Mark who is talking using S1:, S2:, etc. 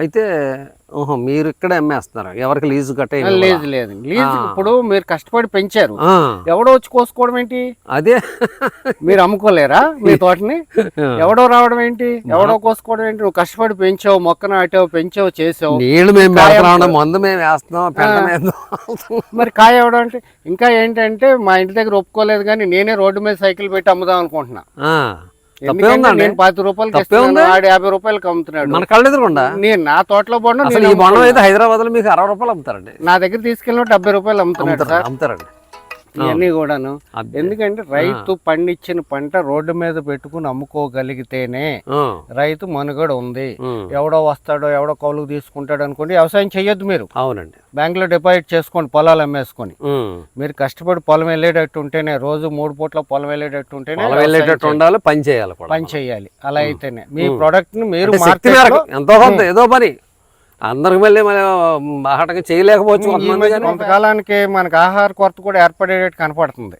S1: అయితే ఓహో మీరు ఇక్కడే అమ్మేస్తున్నారు. ఎవరికి లీజు కట్టే
S2: లేదు లేదు. లీజ్ ఇప్పుడు మీరు కష్టపడి పెంచారు. ఎవడో వచ్చి కోసుకోవడం ఏంటి?
S1: అదే.
S2: మీరు అమ్ముకోలేరా మీ తోటని? ఎవడో రావడం ఏంటి? ఎవడో కోసుకోవడం ఏంటి? నువ్వు కష్టపడి పెంచావు మొక్క నాటావు పెంచావు చేసావు.
S1: నీళ్ళు మేము మందు మేము వేస్తున్నాం
S2: మరి కాయ ఎవడం అంటే? ఇంకా ఏంటంటే మా ఇంటి దగ్గర ఒప్పుకోలేదు కానీ నేనే రోడ్డు మీద సైకిల్ పెట్టి అమ్ముదాం అనుకుంటున్నా. నేను? ఆడు యాభై రూపాయలకి అమ్ముతున్నాడు
S1: మన కళ్ళు ఎదురుకుండా
S2: నేను నా తోటలో
S1: అసలు ఈ బొండం అయితే హైదరాబాద్లో మీకు అరవై రూపాయలు అమ్ముతారండి.
S2: నా దగ్గర తీసుకెళ్ళిన డెబ్బై రూపాయలు అమ్ముతున్నాడు
S1: అమ్ముతారు అమ్ముతారండి.
S2: ఇవన్నీ కూడాను. ఎందుకంటే రైతు పండించిన పంట రోడ్డు మీద పెట్టుకుని అమ్ముకోగలిగితేనే రైతు మనుగడ ఉంది. ఎవడో వస్తాడో ఎవడో కౌలుకు తీసుకుంటాడు అనుకోండి వ్యవసాయం చెయ్యొద్దు మీరు.
S1: అవునండి.
S2: బ్యాంకులో డిపాజిట్ చేసుకోండి పొలాలు అమ్మేసుకొని. మీరు కష్టపడి పొలం వెళ్ళేటట్టు ఉంటేనే రోజు మూడు పూట్ల పొలం వెళ్ళేటట్టు ఉంటేనే
S1: వెళ్ళేటట్టు ఉండాలి పని చేయాలి
S2: పని చేయాలి. అలా అయితేనే. మీ ప్రోడక్ట్ని మీరు
S1: ఎంతో కొంత ఏదో పని. అందరికి మళ్ళీ మన ఆటకి చేయలేకపోవచ్చు
S2: కొంతకాలానికి మనకు ఆహార కొరత కూడా ఏర్పడేటట్టు కనపడుతుంది.